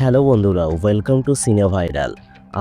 Hello বন্ধুরা welcome to সিনে viral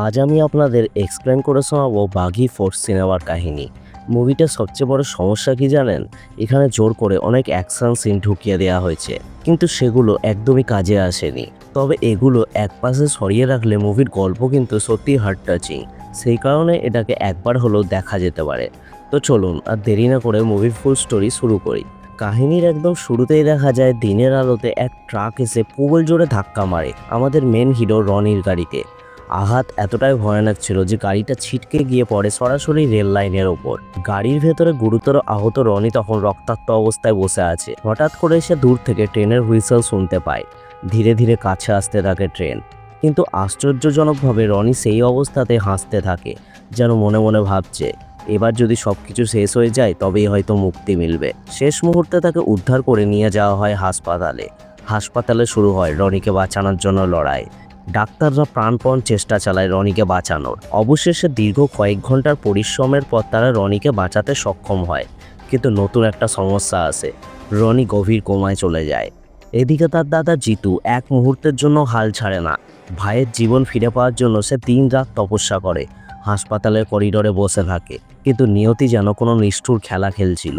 আজ আমি আপনাদের এক্সপ্লেন করে শোনাবো বাঘি ফোর্স সিনেমার কাহিনী। মুভিটার সবচেয়ে বড় সমস্যা কি জানেন? এখানে জোর করে অনেক অ্যাকশন সিন ঢুকিয়ে দেওয়া হয়েছে, কিন্তু সেগুলো একদমই কাজে আসেনি। তবে এগুলো এক পাশে সরিয়ে রাখলে মুভির গল্প কিন্তু সত্যি হার্ট টাচিং সেই কারণে এটাকে একবার হলেও দেখা যেতে পারে। তো চলুন আর দেরি না করে মুভির ফুল স্টোরি শুরু করি। কাহিনীর একদম শুরুতেই দেখা যায় দিনের আলোতে এক ট্রাক এসে প্রবল জোরে ধাক্কা মারে আমাদের মেন হিরো রনির গাড়িতে। আঘাত এতটাই ভয়ানক ছিল যে গাড়িটা ছিটকে গিয়ে পড়ে সরাসরি রেল লাইনের ওপর। গাড়ির ভেতরে গুরুতর আহত রনি তখন রক্তাক্ত অবস্থায় বসে আছে। হঠাৎ করে সে দূর থেকে ট্রেনের হুইসেল শুনতে পায়। ধীরে ধীরে কাছে আসতে থাকে ট্রেন। কিন্তু আশ্চর্যজনকভাবে রনি সেই অবস্থাতে হাসতে থাকে, যেন মনে মনে ভাবছে এবার যদি সব কিছু শেষ হয়ে যায়, তবেই হয়তো মুক্তি মিলবে। শেষ মুহূর্তে তাকে উদ্ধার করে নিয়ে যাওয়া হয় হাসপাতালে। হাসপাতালে শুরু হয় রনিকে বাঁচানোর জন্য লড়াই। ডাক্তাররা প্রাণপণ চেষ্টা চালায় রনিকে বাঁচানোর। অবশেষে দীর্ঘ কয়েক ঘণ্টার পরিশ্রমের পর তারা রনিকে বাঁচাতে সক্ষম হয়। কিন্তু নতুন একটা সমস্যা আসে রনি গভীর কোমায় চলে যায়। এদিকে তার দাদা জিতু এক মুহূর্তের জন্য হাল ছাড়ে না। ভাইয়ের জীবন ফিরে পাওয়ার জন্য সে দিন রাত তপস্যা করে। হাসপাতালের করিডোরে বসে থাকে। কিন্তু নিয়তি যেন কোনো নিষ্ঠুর খেলা খেলছিল।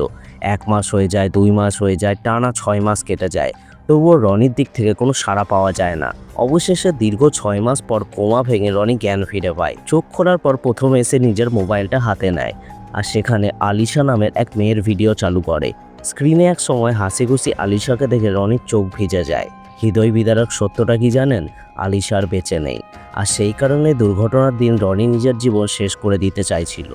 এক মাস হয়ে যায়, দুই মাস হয়ে যায়, টানা ছয় মাস কেটে যায়। তবুও রনির দিক থেকে কোনো সাড়া পাওয়া যায় না। অবশেষে দীর্ঘ ছয় মাস পর কোমা ভেঙে রনি জ্ঞান ফিরে পায়। চোখ খোলার পর প্রথমে এসে নিজের মোবাইলটা হাতে নেয় আর সেখানে আলিশা নামের এক মেয়ের ভিডিও চালু করে। স্ক্রিনে এক সময় হাসি খুশি আলিশাকে দেখে রনির চোখ ভিজে যায়। হৃদয় বিদারক সত্যটা কি জানেন? আলিশার বেঁচে নেই। আর সেই কারণে দুর্ঘটনার দিন রনি নিজের জীবন শেষ করে দিতে চাইছিল।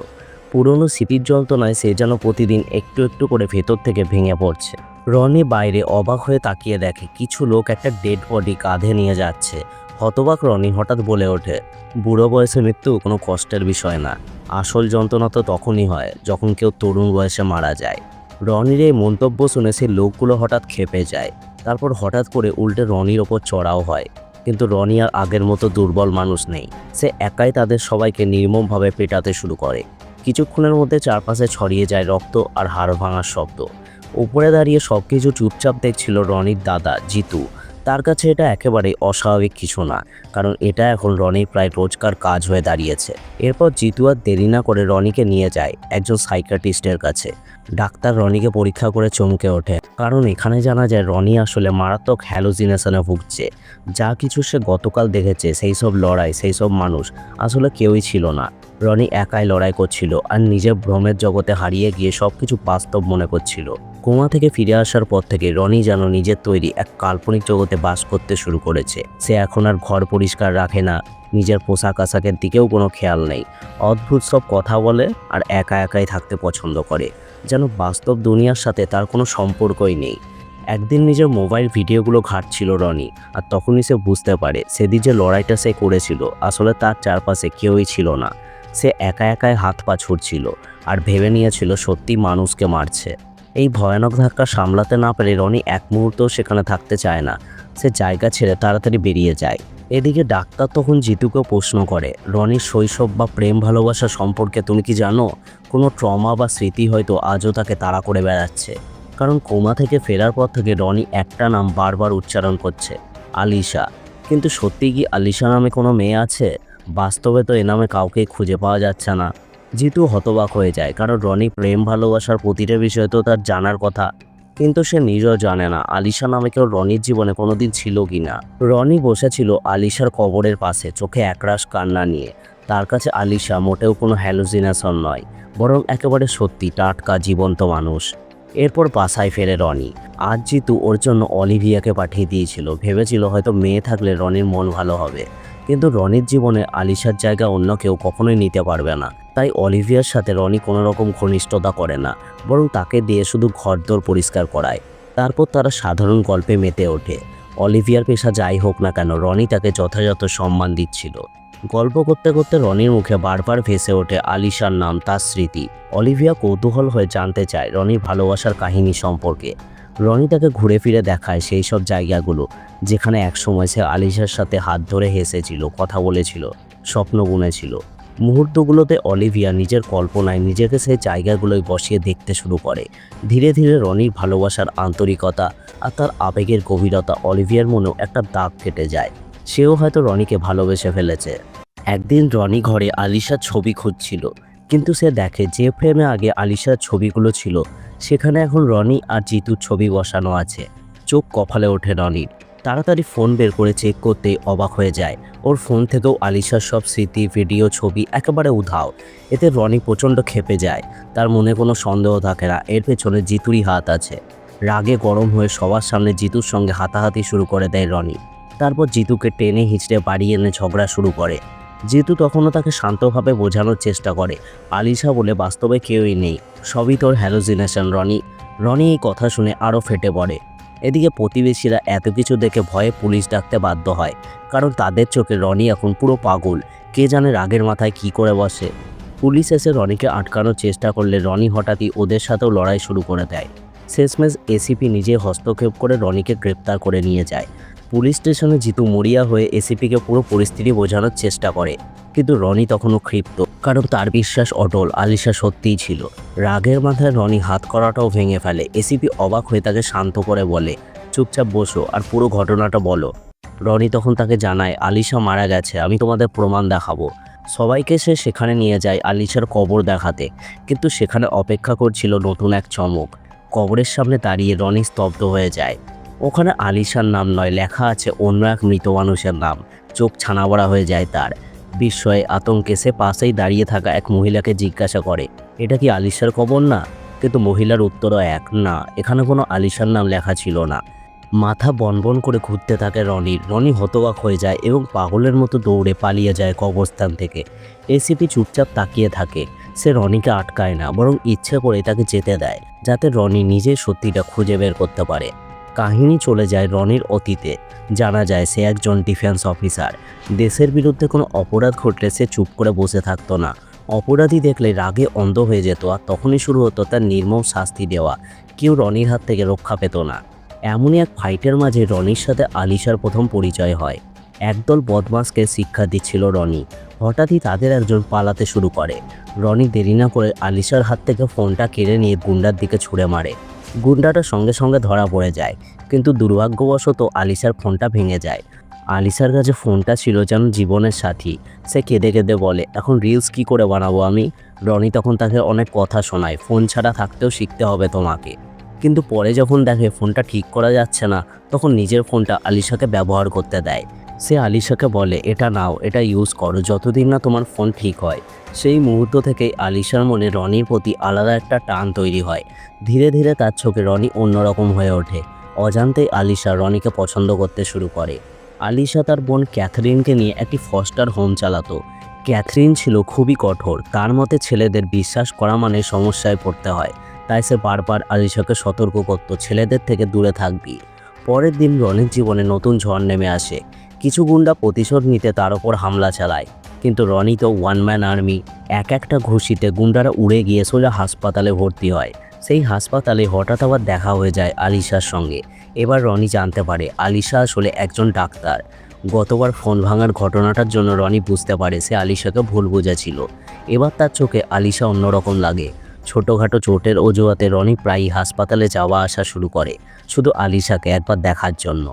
পুরনো স্মৃতির যন্ত্রণায় সে যেন প্রতিদিন একটু একটু করে ভেতর থেকে ভেঙে পড়ছে। রনি বাইরে অবাক হয়ে তাকিয়ে দেখে, কিছু লোক একটা ডেড বডি কাঁধে নিয়ে যাচ্ছে। হতবাক রনি হঠাৎ বলে ওঠে, বুড়ো বয়সে মৃত্যু কোনো কষ্টের বিষয় না। আসল যন্ত্রণা তো তখনই হয় যখন কেউ তরুণ বয়সে মারা যায়। রনির এই মন্তব্য শুনে সে লোকগুলো হঠাৎ খেপে যায়। তারপর হঠাৎ করে উল্টে রনির ওপর চড়াও হয়। কিন্তু রনি আর আগের মতো দুর্বল মানুষ নেই। সে একাই তাদের সবাইকে নির্মমভাবে পেটাতে শুরু করে। কিছুক্ষণের মধ্যে চারপাশে ছড়িয়ে যায় রক্ত আর হাড় ভাঙার শব্দ। উপরে দাঁড়িয়ে সব কিছু চুপচাপ দেখছিল রনির দাদা, জিতু। তার কাছে এটা একেবারেই অস্বাভাবিক কিছু না, কারণ এটা এখন রনির প্রায় রোজকার কাজ হয়ে দাঁড়িয়েছে। এরপর জিতু আর দেরি না করে রনিকে নিয়ে যায় একজন সাইকাটিস্টের কাছে। ডাক্তার রনিকে পরীক্ষা করে চমকে ওঠে, কারণ এখানে জানা যায় রনি আসলে মারাত্মক হ্যালোজিনেশনে ভুগছে। যা কিছু সে গতকাল দেখেছে, সেই সব লড়াই, সেই সব মানুষ, আসলে কেউই ছিল না। রনি একাই লড়াই করছিল আর নিজের ভ্রমের জগতে হারিয়ে গিয়ে সব কিছু বাস্তব মনে করছিল। কোমা থেকে ফিরে আসার পর থেকে রনি যেন নিজের তৈরি এক কাল্পনিক জগতে বাস করতে শুরু করেছে। সে এখন আর ঘর পরিষ্কার রাখে না। নিজের পোশাক আশাকের দিকেও কোনো খেয়াল নেই। অদ্ভুত সব কথা বলে আর একা একাই থাকতে পছন্দ করে। যেন বাস্তব দুনিয়ার সাথে তার কোনো সম্পর্কই নেই। একদিন নিজের মোবাইল ভিডিওগুলো ঘাটছিল রনি, আর তখনই সে বুঝতে পারে সেদিন যে লড়াইটা সে করেছিল, আসলে তার চারপাশে কেউই ছিল না। সে একা একাই হাত পা ছুটছিল আর ভেবে নিয়েছিল সত্যি মানুষকে মারছে। এই ভয়ানক ধাক্কা সামলাতে না পেরে রনি এক মুহূর্তও সেখানে থাকতে চায় না। সে জায়গা ছেড়ে তাড়াতাড়ি বেরিয়ে যায়। এদিকে ডাক্তার তখন জিতুকে প্রশ্ন করে রনির শৈশব বা প্রেম ভালোবাসা সম্পর্কে তুমি কি জানো? কোনো ট্রমা বা স্মৃতি হয়তো আজও তাকে তাড়া করে বেড়াচ্ছে। কারণ কোমা থেকে ফেরার পর থেকে রনি একটা নাম বারবার উচ্চারণ করছে, আলিশা। কিন্তু সত্যি কি আলিশা নামে কোনো মেয়ে আছে? বাস্তবে তো এ নামে কাউকে খুঁজে পাওয়া যাচ্ছে না। জিতু হতবাক হয়ে যায়, কারণ রনি প্রেম ভালোবাসার প্রতিটা বিষয় তো তার জানার কথা। কিন্তু সে নিজেও জানে না, আলিশা নামে কেউ রনির জীবনে কোনোদিন ছিল কি না। রনি বসেছিল আলিশার কবরের পাশে, চোখে একরাশ কান্না নিয়ে। তার কাছে আলিশা মোটেও কোনো হ্যালুজিনেশন নয়, বরং একেবারে সত্যি টাটকা, জীবন্ত মানুষ। এরপর বাসায় ফেরে রনি। আজ জিতু ওর জন্য অলিভিয়াকে পাঠিয়ে দিয়েছিল, ভেবেছিল হয়তো মেয়ে থাকলে রনির মন ভালো হবে। কিন্তু রনির জীবনে আলিশার জায়গা অন্য কেউ কখনোই নিতে পারবে না। তাই অলিভিয়ার সাথে রনি কোনো রকম ঘনিষ্ঠতা করে না, বরং তাকে দিয়ে শুধু ঘরদোর পরিষ্কার করায়। তারপর তারা সাধারণ গল্পে মেতে ওঠে। অলিভিয়ার পেশা যাই হোক না কেন, রনি তাকে যথাযথ সম্মান দিচ্ছিল। গল্প করতে করতে রনির মুখে বারবার ভেসে ওঠে আলিশার নাম, তার স্মৃতি। অলিভিয়া কৌতূহল হয়ে জানতে চায় রনির ভালোবাসার কাহিনী সম্পর্কে। রনি তাকে ঘুরে ফিরে দেখায় সেই সব জায়গাগুলো, যেখানে একসময় সে আলিশার সাথে হাত ধরে হেসেছিল, কথা বলেছিল, স্বপ্ন বুনেছিল। মুহূর্তগুলোতে অলিভিয়া নিজের কল্পনায় নিজেকে সেই জায়গাগুলোয় বসিয়ে দেখতে শুরু করে। ধীরে ধীরে রনির ভালোবাসার আন্তরিকতা আর তার আবেগের গভীরতা অলিভিয়ার মনেও একটা দাগ কেটে যায়। সেও হয়তো রনিকে ভালোবেসে ফেলেছে। একদিন রনি ঘরে আলিশার ছবি খুঁজছিল, কিন্তু সে দেখে যে ফ্রেমে আগে আলিশার ছবিগুলো ছিল, সেখানে এখন রনি আর জিতুর ছবি বসানো আছে। চোখ কপালে ওঠে রনির। তাড়াতাড়ি ফোন বের করে চেক করতে অবাক হয়ে যায়। ওর ফোন থেকেও আলিশার সব স্মৃতি ভিডিও ছবি একেবারে উধাও। এতে রনি প্রচণ্ড খেপে যায়। তার মনে কোনো সন্দেহ থাকে না। এর পেছনে জিতুরই হাত আছে। রাগে গরম হয়ে সবার সামনে জিতুর সঙ্গে হাতাহাতি শুরু করে দেয় রনি। তারপর জিতুকে টেনে হিঁচড়ে বাড়িয়ে এনে ঝগড়া শুরু করে। জিতু তখনও তাকে শান্তভাবে বোঝানোর চেষ্টা করে। আলিশা বলে বাস্তবে কেউই নেই। সবই তোর হ্যালোজিনেশন রনি। রনি এই কথা শুনে আরও ফেটে পড়ে। এদিকে প্রতিবেশীরা এত কিছু দেখে ভয়ে পুলিশ ডাকতে বাধ্য হয়, কারণ তাদের চোখে রনি এখন পুরো পাগল। কে জানে রাগের মাথায় কি করে বসে। পুলিশ এসে রনিকে আটকানোর চেষ্টা করলে রনি হঠাৎই ওদের সাথেও লড়াই শুরু করে দেয়। শেষমেশ এসিপি নিজে হস্তক্ষেপ করে রনিকে গ্রেপ্তার করে নিয়ে যায়। পুলিশ স্টেশনে জিতু মরিয়া হয়ে এসিপিকে পুরো পরিস্থিতি বোঝানোর চেষ্টা করে। কিন্তু রনি তখনও ক্ষিপ্ত, কারণ তার বিশ্বাস অটল, আলিশা সত্যিই ছিল। রাগের মাথায় রনি হাত করাটাও ভেঙে ফেলে। এসিপি অবাক হয়ে তাকে শান্ত করে বলে, চুপচাপ বসো আর পুরো ঘটনাটা বলো। রনি তখন তাকে জানায়, আলিশা মারা গেছে, আমি তোমাদের প্রমাণ দেখাবো। সবাইকে সে সেখানে নিয়ে যায় আলিশার কবর দেখাতে। কিন্তু সেখানে অপেক্ষা করছিল নতুন এক চমক। কবরের সামনে দাঁড়িয়ে রনি স্তব্ধ হয়ে যায়। ওখানে আলিশার নাম নয়, লেখা আছে অন্য এক মৃত মানুষের নাম। চোখ ছানাবড়া হয়ে যায় তার। বিস্ময়ে আতঙ্কে সে পাশেই দাঁড়িয়ে থাকা এক মহিলাকে জিজ্ঞাসা করে, এটা কি আলিশার কবর না? কিন্তু মহিলার উত্তরও এক, না, এখানে কোনো আলিশার নাম লেখা ছিল না। মাথা বনবন করে ঘুরতে থাকে রনির। রনি হতবাক হয়ে যায় এবং পাগলের মতো দৌড়ে পালিয়ে যায় কবরস্থান থেকে। এসিপি চুপচাপ তাকিয়ে থাকে। সে রনিকে আটকায় না, বরং ইচ্ছে করে তাকে যেতে দেয়, যাতে রনি নিজে সত্যিটা খুঁজে বের করতে পারে। কাহিনী চলে যায় রনির অতীতে। জানা যায় সে একজন ডিফেন্স অফিসার দেশের বিরুদ্ধে কোনো অপরাধ ঘটলে সে চুপ করে বসে থাকতো না। অপরাধী দেখলে রাগে অন্ধ হয়ে যেত আর তখনই শুরু হতো তার নির্মম শাস্তি দেওয়া। কেউ রনির হাত থেকে রক্ষা পেত না। এমনই এক ফাইটের মাঝে রনির সাথে আলিশার প্রথম পরিচয় হয়। একদল বদমাসকে শিক্ষা দিচ্ছিল রনি। হঠাৎই তাদের একজন পালাতে শুরু করে। রনি দেরি না করে আলিশার হাত থেকে ফোনটা কেড়ে নিয়ে গুন্ডার দিকে ছুঁড়ে মারে। গুন্ডাটা সঙ্গে সঙ্গে ধরা পড়ে যায়, কিন্তু দুর্ভাগ্যবশত আলিশার ফোনটা ভেঙে যায়। আলিশার কাছে ফোনটা ছিল যেন জীবনের সাথী। সে কেঁদে কেঁদে বলে, এখন রিলস কি করে বানাবো আমি? রনি তখন তাকে অনেক কথা শোনায়, ফোন ছাড়া থাকতেও শিখতে হবে তোমাকে। কিন্তু পরে যখন দেখে ফোনটা ঠিক করা যাচ্ছে না, তখন নিজের ফোনটা আলিশাকে ব্যবহার করতে দেয়। সে আলিশাকে বলে, এটা নাও, এটা ইউজ করো, যতদিন না তোমার ফোন ঠিক হয়। সেই মুহূর্ত থেকেই আলিশার মনে রনির প্রতি আলাদা একটা টান তৈরি হয়। ধীরে ধীরে তার চোখে রনি অন্যরকম হয়ে ওঠে। অজান্তেই আলিশা রনিকে পছন্দ করতে শুরু করে। আলিশা তার বোন ক্যাথরিনকে নিয়ে একটি ফস্টার হোম চালাতো। ক্যাথরিন ছিল খুবই কঠোর, তার মতে ছেলেদের বিশ্বাস করা মানে সমস্যায় পড়তে হয়। তাই সে বারবার আলিশাকে সতর্ক করত, ছেলেদের থেকে দূরে থাকবি। পরের দিন রনির জীবনে নতুন ঝড় নেমে আসে। কিছু গুন্ডা প্রতিশোধ নিতে তার ওপর হামলা চালায়। কিন্তু রনি তো ওয়ান ম্যান আর্মি এক একটা ঘুষিতে গুন্ডারা উড়ে গিয়ে সোজা হাসপাতালে ভর্তি হয়। সেই হাসপাতালে হঠাৎ আবার দেখা হয়ে যায় আলিশার সঙ্গে। এবার রনি জানতে পারে, আলিশা আসলে একজন ডাক্তার। গতবার ফোন ভাঙার ঘটনাটার জন্য রনি বুঝতে পারে সে আলিশাকে ভুল বুঝেছিল। এবার তার চোখে আলিশা অন্যরকম লাগে। ছোটোখাটো চোটের অজুহাতে রনি প্রায়ই হাসপাতালে যাওয়া আসা শুরু করে, শুধু আলিশাকে একবার দেখার জন্য।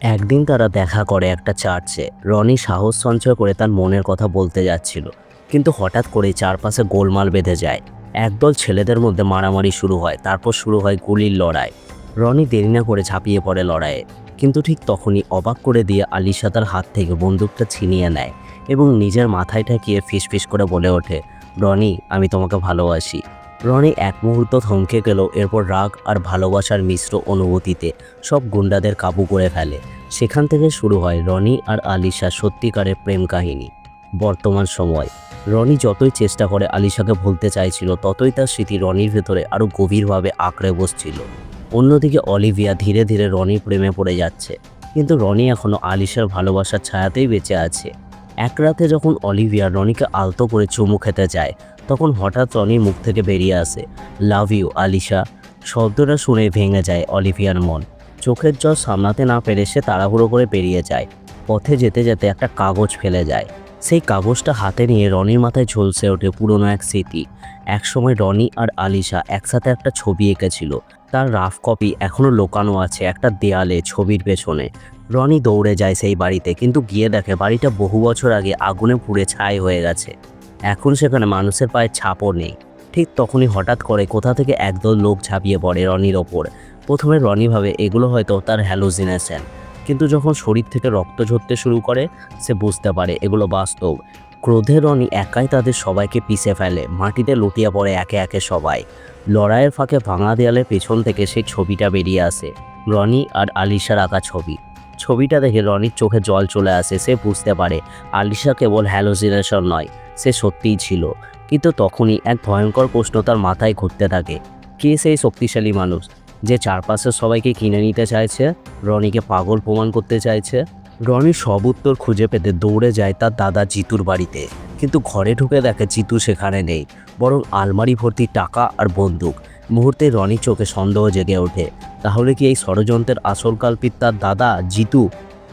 একদিন তারা দেখা করে একটা চার্চে। রনি সাহস সঞ্চয় করে তার মনের কথা বলতে যাচ্ছিল। কিন্তু হঠাৎ করে চারপাশে গোলমাল বেঁধে যায়। একদল ছেলেদের মধ্যে মারামারি শুরু হয়, তারপর শুরু হয় গুলির লড়াই। রনি দেরি না করে ঝাঁপিয়ে পড়ে লড়াইয়ে। কিন্তু ঠিক তখনই অবাক করে দিয়ে আলিশা তার হাত থেকে বন্দুকটা ছিনিয়ে নেয় এবং নিজের মাথায় ঠেকিয়ে ফিসফিস করে বলে ওঠে, রনি, আমি তোমাকে ভালোবাসি। রনি এক মুহূর্ত থমকে গেল, এরপর রাগ আর ভালোবাসার মিশ্র অনুভূতিতে সব গুন্ডাদের কাবু করে ফেলে। সেখান থেকে শুরু হয় রনি আর আলিশা সত্যিকারের প্রেম কাহিনী। বর্তমান সময়। রনি যতই চেষ্টা করে আলিশাকে ভুলতে চাইছিল, ততই তার স্মৃতি রনির ভেতরে আরও গভীরভাবে আঁকড়ে বসছিল। অন্যদিকে অলিভিয়া ধীরে ধীরে রনির প্রেমে পড়ে যাচ্ছে। কিন্তু রনি এখনও আলিশার ভালোবাসার ছায়াতেই বেঁচে আছে। এক রাতে যখন অলিভিয়া রনিকে আলতো করে চুমু খেতে যায় তখন হঠাৎ রনির মুখ থেকে বেরিয়ে আসে, লাভ ইউ, আলিশা। শব্দটা শুনে ভেঙে যায় অলিভিয়ার মন। চোখের জল সামলাতে না পেরে সে তাড়াহুড়ো করে বেরিয়ে যায়। পথে যেতে যেতে একটা কাগজ ফেলে যায়। সেই কাগজটা হাতে নিয়ে রনির মাথায় ঝলসে ওঠে পুরনো এক স্মৃতি। একসময় রনি আর আলিশা একসাথে একটা ছবি এঁকেছিল। তার রাফ কপি এখনও লোকানো আছে একটা দেয়ালে ছবির পেছনে। রনি দৌড়ে যায় সেই বাড়িতে, কিন্তু গিয়ে দেখে বাড়িটা বহু বছর আগে আগুনে পুড়ে ছাই হয়ে গেছে। এখন সেখানে মানুষের পায়ে ছাপও নেই। ঠিক তখনই হঠাৎ করে কোথা থেকে একদল লোক ঝাঁপিয়ে পড়ে রনির ওপর। প্রথমে রনি ভাবে এগুলো হয়তো তার হ্যালোজিনেশন কিন্তু যখন শরীর থেকে রক্ত ঝরতে শুরু করে, সে বুঝতে পারে এগুলো বাস্তব। ক্রোধে রনি একাই তাদের সবাইকে পিষে ফেলে, মাটিতে লুটিয়ে পড়ে একে একে সবাই। লড়াইয়ের ফাঁকে ভাঙা দেয়ালের পেছন থেকে সেই ছবিটা বেরিয়ে আসে, রনি আর আলিশার আঁকা ছবি। ছবিটা দেখে রনির চোখে জল চলে আসে, সে বুঝতে পারে আলিশা কেবল হ্যালোজিনেশন নয়। সে সত্যিই ছিল। কিন্তু তখনই এক ভয়ঙ্কর প্রশ্ন তার মাথায় ঘুরতে থাকে। কে সেই শক্তিশালী মানুষ যে চারপাশের সবাইকে কিনে নিতে চাইছে, রনিকে পাগল প্রমাণ করতে চাইছে? রনি সব উত্তর খুঁজে পেতে দৌড়ে যায় তার দাদা জিতুর বাড়িতে। কিন্তু ঘরে ঢুকে দেখে জিতু সেখানে নেই, বরং আলমারি ভর্তি টাকা আর বন্দুক। মুহূর্তে রনির চোখে সন্দেহ জেগে ওঠে, তাহলে কি এই ষড়যন্ত্রের আসল কাল্পিত তার দাদা জিতু?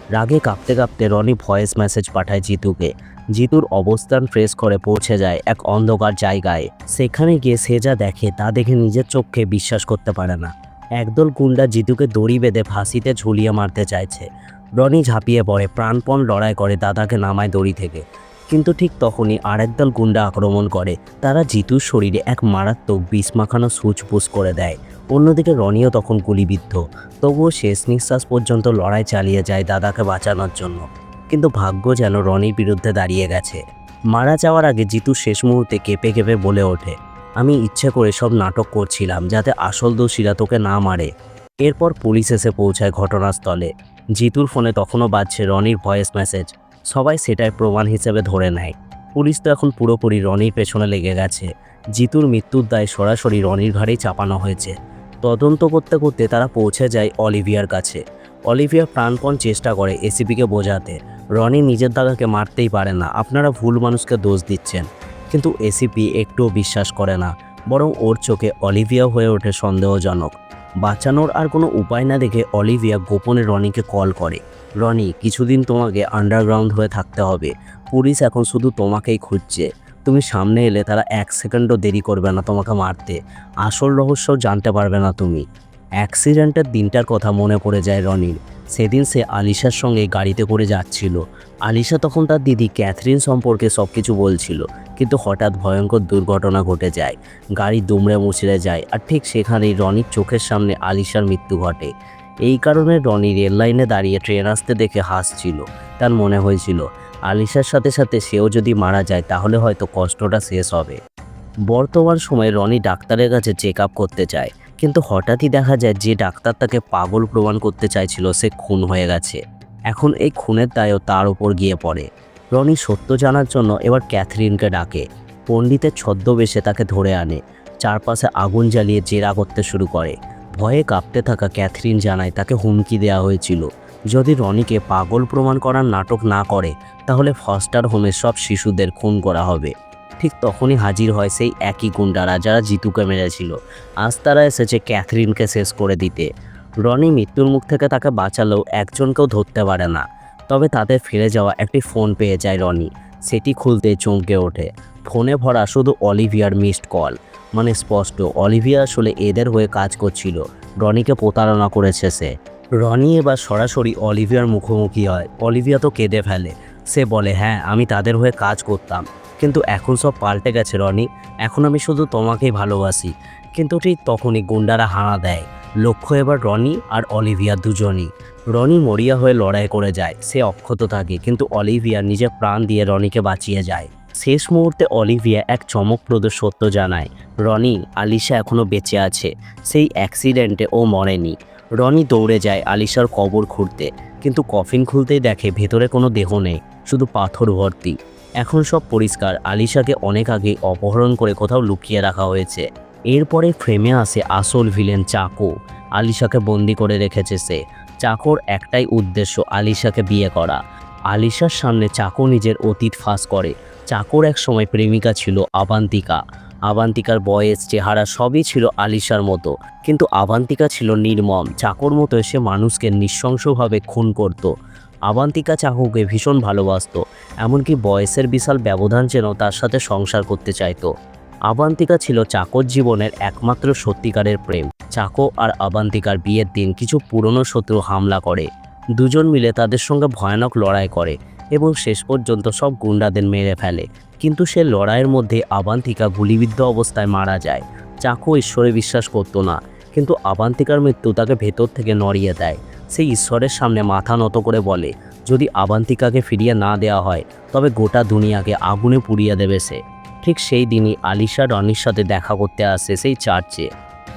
রাগে কাঁপতে কাঁপতে রনি ভয়েস মেসেজ পাঠায় জিতুকে। জিতুর অবস্থান ফ্রেশ করে পৌঁছে যায় এক অন্ধকার জায়গায়। সেখানে গিয়ে সে যা দেখে তা দেখে নিজের চোখকে বিশ্বাস করতে পারে না। একদল গুন্ডা জিতুকে দড়ি বেঁধে ফাঁসিতে ঝুলিয়ে মারতে চাইছে। রনি ঝাঁপিয়ে পড়ে, প্রাণপণ লড়াই করে দাদাকে নামায় দড়ি থেকে। কিন্তু ঠিক তখনই আরেকদল গুন্ডা আক্রমণ করে। তারা জিতুর শরীরে এক মারাত্মক বিষ মাখানো সুচ করে দেয়। অন্যদিকে রনিও তখন গুলিবিদ্ধ। তবুও শেষ নিঃশ্বাস পর্যন্ত লড়াই চালিয়ে যায় দাদাকে বাঁচানোর জন্য। কিন্তু ভাগ্য যেন রনির বিরুদ্ধে দাঁড়িয়ে গেছে। মারা যাওয়ার আগে জিতু শেষ মুহূর্তে কেঁপে কেঁপে বলে ওঠে, আমি ইচ্ছে করে সব নাটক করছিলাম যাতে আসল দোষীরা তোকে না মারে। এরপর পুলিশ এসে পৌঁছায় ঘটনাস্থলে। জিতুর ফোনে তখনও বাজছে রনির ভয়েস মেসেজ। সবাই সেটাই প্রমাণ হিসেবে ধরে নেয়। পুলিশ তো এখন পুরোপুরি রনির পেছনে লেগে গেছে। জিতুর মৃত্যুর দায় সরাসরি রনির ঘাড়েই চাপানো হয়েছে। তদন্ত করতে করতে তারা পৌঁছে যায় অলিভিয়ার কাছে। অলিভিয়া প্রাণপণ চেষ্টা করে এসিপিকে বোঝাতে। রনি নিজের দাদাকে মারতেই পারে না। আপনারা ভুল মানুষকে দোষ দিচ্ছেন। কিন্তু এসিপি একটুও বিশ্বাস করে না। বরং ওর চোখে অলিভিয়া হয়ে ওঠে সন্দেহজনক। বাঁচানোর আর কোনো উপায় না দেখে অলিভিয়া গোপনে রনিকে কল করে। রনি, কিছুদিন তোমাকে আন্ডারগ্রাউন্ড হয়ে থাকতে হবে। পুলিশ এখন শুধু তোমাকেই খুঁজছে। তুমি সামনে এলে তারা এক সেকেন্ডও দেরি করবে না তোমাকে মারতে। আসল রহস্য জানতে পারবে না তুমি। অ্যাক্সিডেন্টের দিনটার কথা মনে পড়ে যায় রনির। সেদিন সে আলিশার সঙ্গে গাড়িতে করে যাচ্ছিল। আলিশা তখন তার দিদি ক্যাথরিন সম্পর্কে সব কিছু বলছিল, কিন্তু হঠাৎ ভয়ঙ্কর দুর্ঘটনা ঘটে যায়। গাড়ি দুমড়ে মুচড়ে যায় আর ঠিক সেখানেই রনির চোখের সামনে আলিশার মৃত্যু ঘটে। এই কারণে রনি রেল লাইনে দাঁড়িয়ে ট্রেন আসতে দেখে হাসছিল। তার মনে হয়েছিল, আলিশার সাথে সাথে সেও যদি মারা যায় তাহলে হয়তো কষ্টটা শেষ হবে। বর্তমান সময়ে রনি ডাক্তারের কাছে চেক আপ করতে চায়। কিন্তু হঠাৎই দেখা যায় যে ডাক্তার তাকে পাগল প্রমাণ করতে চাইছিল, সে খুন হয়ে গেছে। এখন এই খুনের দায়ও তার উপর গিয়ে পড়ে। রনি সত্য জানার জন্য এবার ক্যাথরিনকে ডাকে। পণ্ডিতের ছদ্মবেশে তাকে ধরে আনে। চারপাশে আগুন জ্বালিয়ে জেরা করতে শুরু করে। ভয়ে কাঁপতে থাকা ক্যাথরিন জানায় তাকে হুমকি দেওয়া হয়েছিল। যদি রনিকে পাগল প্রমাণ করার নাটক না করে, তাহলে ফস্টার হোমের সব শিশুদের খুন করা হবে। ঠিক তখনই হাজির হয় সেই একই গুন্ডারা যারা জিতুকে মেরেছিল। আজ তারা এসেছে ক্যাথরিনকে শেষ করে দিতে। রনি মৃত্যুর মুখ থেকে তাকে বাঁচালেও একজনকেও ধরতে পারে না। তবে তাদের ফিরে যাওয়া একটি ফোন পেয়ে যায় রনি। সেটি খুলতে চমকে ওঠে। ফোনে ভরা শুধু অলিভিয়ার মিসড কল। মানে স্পষ্ট, অলিভিয়া আসলে এদের হয়ে কাজ করছিল। রনিকে প্রতারণা করেছে সে। রনি এবার সরাসরি অলিভিয়ার মুখোমুখি হয়। অলিভিয়া তো কেঁদে ফেলে। সে বলে হ্যাঁ আমি তাদের হয়ে কাজ করতাম। কিন্তু এখন সব পাল্টে গেছে, রনি। এখন আমি শুধু তোমাকেই ভালোবাসি। কিন্তু ঠিক তখনই গুন্ডারা হানা দেয়। লক্ষ্য এবার রনি আর অলিভিয়া দুজনই। রনি মরিয়া হয়ে লড়াই করে যায়, সে অক্ষত থাকে, কিন্তু অলিভিয়া নিজের প্রাণ দিয়ে রনিকে বাঁচিয়ে যায়। শেষ মুহূর্তে অলিভিয়া এক চমকপ্রদ সত্য জানায়, রনি, আলিশা এখনও বেঁচে আছে। সেই অ্যাক্সিডেন্টে ও মরেনি। রনি দৌড়ে যায় আলিশার কবর খুঁড়তে, কিন্তু কফিন খুলতেই দেখে ভেতরে কোনো দেহ নেই, শুধু পাথর ভর্তি। এখন সব পরিষ্কার। আলিশাকে অনেক আগে অপহরণ করে কোথাও লুকিয়ে রাখা হয়েছে। এরপরে ফ্রেমে আসে আসল ভিলেন চাকু। আলিশাকে বন্দি করে রেখেছে সে। চাকর একটাই উদ্দেশ্য আলিশাকে বিয়ে করা। আলিশার সামনে চাকু নিজের অতীত ফাঁস করে। চাকর এক সময় প্রেমিকা ছিল আবান্তিকা। আবান্তিকার বয়স, চেহারা সবই ছিল আলিশার মতো। কিন্তু আবান্তিকা ছিল নির্মম। চাকর মতো সে মানুষকে নৃশংসভাবে খুন করত। আবান্তিকা চাকুকে ভীষণ ভালোবাসতো, এমনকি বয়সের বিশাল ব্যবধান যেন তার সাথে সংসার করতে চাইতো। আবান্তিকা ছিল চাকর জীবনের একমাত্র সত্যিকারের প্রেম। চাকো আর আবান্তিকার বিয়ের দিন কিছু পুরনো শত্রু হামলা করে। দুজন মিলে তাদের সঙ্গে ভয়ানক লড়াই করে এবং শেষ পর্যন্ত সব গুন্ডাদের মেরে ফেলে। কিন্তু সে লড়াইয়ের মধ্যে আবান্তিকা গুলিবিদ্ধ অবস্থায় মারা যায়। চাকু ঈশ্বরে বিশ্বাস করতো না, কিন্তু আবান্তিকার মৃত্যু তাকে ভেতর থেকে নড়িয়ে দেয়। সে ঈশ্বরের সামনে মাথা নত করে বলে, যদি আবান্তিকাকে ফিরিয়ে না দেওয়া হয়, তবে গোটা দুনিয়াকে আগুনে পুড়িয়ে দেবে সে। ঠিক সেই দিনই আলিশা রনির সাথে দেখা করতে আসে সেই চার্চে।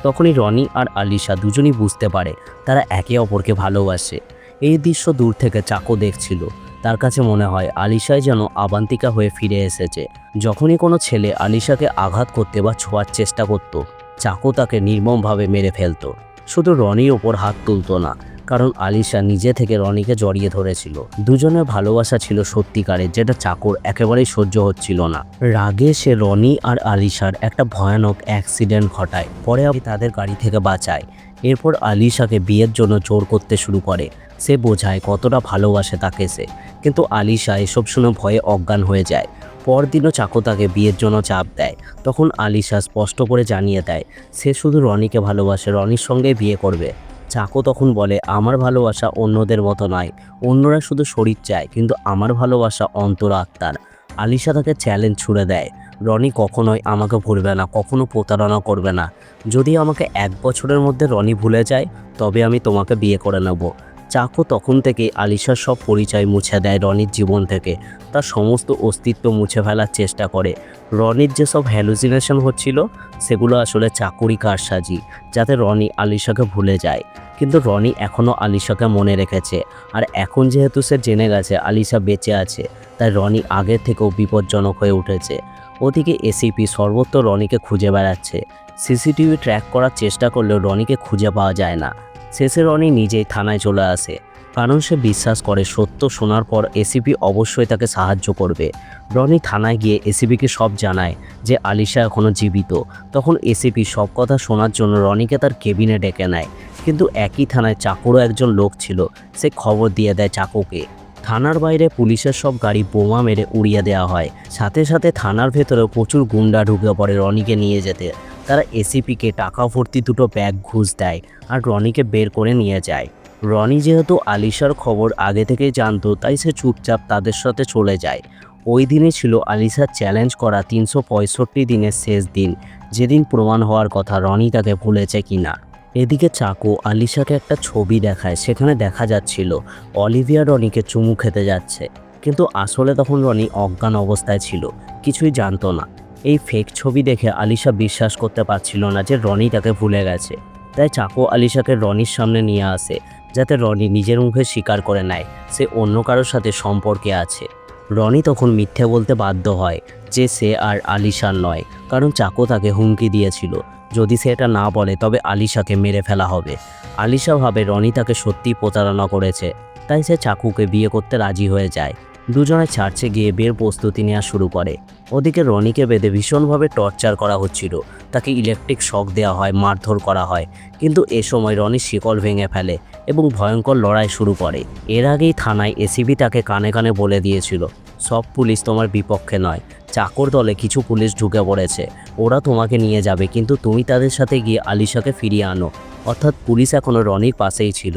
তখনই রনি আর আলিশা দুজনই বুঝতে পারে তারা একে অপরকে ভালোবাসে। এই দৃশ্য দূর থেকে চাকো দেখছিল। তার কাছে মনে হয় আলিশাই যেন আবান্তিকা হয়ে ফিরে এসেছে। যখনই কোনো ছেলে আলিশাকে আঘাত করতে বা ছোঁয়ার চেষ্টা করত, চাকো তাকে নির্মমভাবে মেরে ফেলতো। শুধু রনির ওপর হাত তুলতো না কারণ আলিশা নিজে থেকে রনিকে জড়িয়ে ধরেছিল। দুজনের ভালোবাসা ছিল সত্যিকারের, যেটা চাকর একেবারেই সহ্য হচ্ছিল না। রাগে সে রনি আর আলিশার একটা ভয়ানক অ্যাক্সিডেন্ট ঘটায়, পরে আমি তাদের গাড়ি থেকে বাঁচায়। এরপর আলিশাকে বিয়ের জন্য জোর করতে শুরু করে। সে বোঝায় কতটা ভালোবাসে তাকে সে। কিন্তু আলিশা এসব শুনে ভয়ে অজ্ঞান হয়ে যায়। পরদিনও চাকো তাকে বিয়ের জন্য চাপ দেয়। তখন আলিশা স্পষ্ট করে জানিয়ে দেয়, সে শুধু রনিকে ভালোবাসে, রনির সঙ্গে বিয়ে করবে। চাকো তখন বলে, আমার ভালোবাসা অন্যদের মতো নয়। অন্যরা শুধু শরীর চায়, কিন্তু আমার ভালোবাসা অন্তর আত্মার। আলিশা তাকে চ্যালেঞ্জ ছুড়ে দেয়, রনি কখনোই আমাকে ভুলবে না, কখনো প্রতারণা করবে না। যদি আমাকে এক বছরের মধ্যে রনি ভুলে যায়, তবে আমি তোমাকে বিয়ে করে নেব। চাকো তখন থেকে আলিশার সব পরিচয় মুছে দেয় রনির জীবন থেকে। তার সমস্ত অস্তিত্ব মুছে ফেলার চেষ্টা করে। রনির যেসব হ্যালুসিনেশন হচ্ছিল, সেগুলো আসলে চাকুরি কারসাজি, যাতে রনি আলিশাকে ভুলে যায়। কিন্তু রনি এখনও আলিশাকে মনে রেখেছে। আর এখন যেহেতু সে জেনে গেছে আলিশা বেঁচে আছে, তাই রনি আগের থেকেও বিপজ্জনক হয়ে উঠেছে। ওদিকে এসিপি সর্বত্র রনিকে খুঁজে বেড়াচ্ছে। সিসিটিভি ট্র্যাক করার চেষ্টা করলেও রনিকে খুঁজে পাওয়া যায় না। শেষে রনি নিজেই থানায় চলে আসে। কারণ সে বিশ্বাস করে সত্য শোনার পর এসিপি অবশ্যই তাকে সাহায্য করবে। রনি থানায় গিয়ে এসিপিকে সব জানায় যে আলিশা এখনও জীবিত। তখন এসিপি সব কথা শোনার জন্য রনিকে তার কেবিনে ডেকে নেয়। কিন্তু একই থানায় চাকুরও একজন লোক ছিল। সে খবর দিয়ে দেয় চাকুকে। থানার বাইরে পুলিশের সব গাড়ি বোমা মেরে উড়িয়ে দেওয়া হয়। সাথে সাথে থানার ভেতরে প্রচুর গুন্ডা ঢুকে পড়ে রনিকে নিয়ে যেতে। তারা এসিপিকে টাকা ভর্তি দুটো ব্যাগ ঘুষ দেয় আর রনিকে বের করে নিয়ে যায়। রনি যেহেতু আলিশার খবর আগে থেকেই জানতো, তাই সে চুপচাপ তাদের সাথে চলে যায়। ওই দিনে ছিল আলিশার চ্যালেঞ্জ করা তিনশো পঁয়ষট্টি দিনের শেষ দিন। যেদিন প্রমাণ হওয়ার কথা রনি তাকে ভুলেছে কিনা। এদিকে চাকু আলিশাকে একটা ছবি দেখায়, সেখানে দেখা যাচ্ছিল অলিভিয়া রনিকে চুমু খেতে যাচ্ছে। কিন্তু আসলে তখন রনি অজ্ঞান অবস্থায় ছিল, কিছুই জানতো না। এই ফেক ছবি দেখে আলিশা বিশ্বাস করতে পারছিল না যে রনি তাকে ভুলে গেছে। তাই চাকু আলিশাকে রনির সামনে নিয়ে আসে, যাতে রনি নিজের মুখে স্বীকার করে নেয়, সে অন্য কারোর সাথে সম্পর্কে আছে। রনি তখন মিথ্যে বলতে বাধ্য হয় যে সে আর আলিশার নয়, কারণ চাকু তাকে হুমকি দিয়েছিল। যদি সে এটা না বলে, তবে আলিশাকে মেরে ফেলা হবে। আলিশা ভাবে রনি তাকে সত্যি প্রতারণা করেছে, তাই সে চাকুকে বিয়ে করতে রাজি হয়ে যায়। দুজনে চার্চে গিয়ে বিয়ের প্রস্তুতি নেওয়া শুরু করে। ওদিকে রনিকে বেঁধে ভীষণভাবে টর্চার করা হচ্ছিল। তাকে ইলেকট্রিক শক দেওয়া হয়, মারধর করা হয়। কিন্তু এ সময় রনি শিকল ভেঙে ফেলে এবং ভয়ঙ্কর লড়াই শুরু করে। এর আগেই থানায় এসিবি তাকে কানে কানে বলে দিয়েছিল, সব পুলিশ তোমার বিপক্ষে নয়। চাকর দলে কিছু পুলিশ ঢুকে পড়েছে। ওরা তোমাকে নিয়ে যাবে, কিন্তু তুমি তাদের সাথে গিয়ে আলিশাকে ফিরিয়ে আনো। অর্থাৎ পুলিশ এখনও রনির পাশেই ছিল।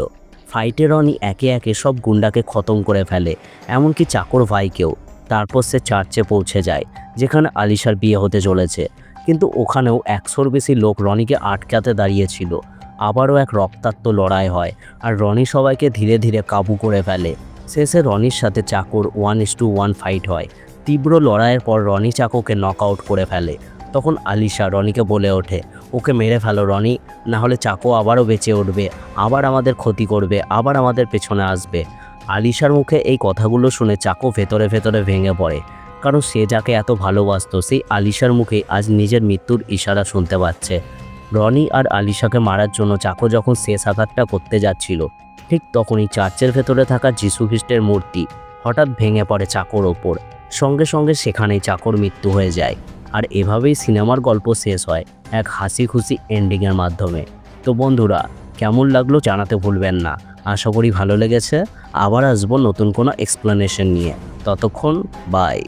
ফাইটে রনি একে একে সব গুন্ডাকে খতম করে ফেলে, এমনকি চাকর ভাইকেও। তারপর সে চার্চে পৌঁছে যায়, যেখানে আলিশার বিয়ে হতে চলেছে। কিন্তু ওখানেও একশোর বেশি লোক রনিকে আটকাতে দাঁড়িয়েছিল আবারও এক রক্তাক্ত লড়াই হয় আর রনি সবাইকে ধীরে ধীরে কাবু করে ফেলে। শেষে রনির সাথে চাকর one is to one fight হয়। তীব্র লড়াইয়ের পর রনি চাকোকে নক আউট করে ফেলে। তখন আলিশা রনিকে বলে ওঠে, ওকে মেরে ফেলো রনি, না হলে চাকো আবারও বেঁচে উঠবে, আবার আমাদের ক্ষতি করবে, আবার আমাদের পেছনে আসবে। আলিশার মুখে এই কথাগুলো শুনে চাকো ভেতরে ভেতরে ভেঙে পড়ে, কারণ সে যাকে এত ভালোবাসতো সেই আলিশার মুখে আজ নিজের মৃত্যুর ইশারা শুনতে পাচ্ছে। রনি আর আলিশাকে মারার জন্য চাকো যখন শেষ আঘাতটা করতে যাচ্ছিল, ঠিক তখনই চার্চের ভেতরে থাকা যীশু খ্রিস্টের মূর্তি হঠাৎ ভেঙে পড়ে চাকর ওপর। সঙ্গে সঙ্গে সেখানেই চাকর মৃত্যু হয়ে যায়, আর এভাবেই সিনেমার গল্প শেষ হয় এক হাসি খুশি এন্ডিংয়ের মাধ্যমে। তো বন্ধুরা, কেমন লাগল জানাতে ভুলবেন না। আশা করি ভালো লেগেছে। আবার আসব নতুন কোনো এক্সপ্লেনেশন নিয়ে। ততক্ষণ বাই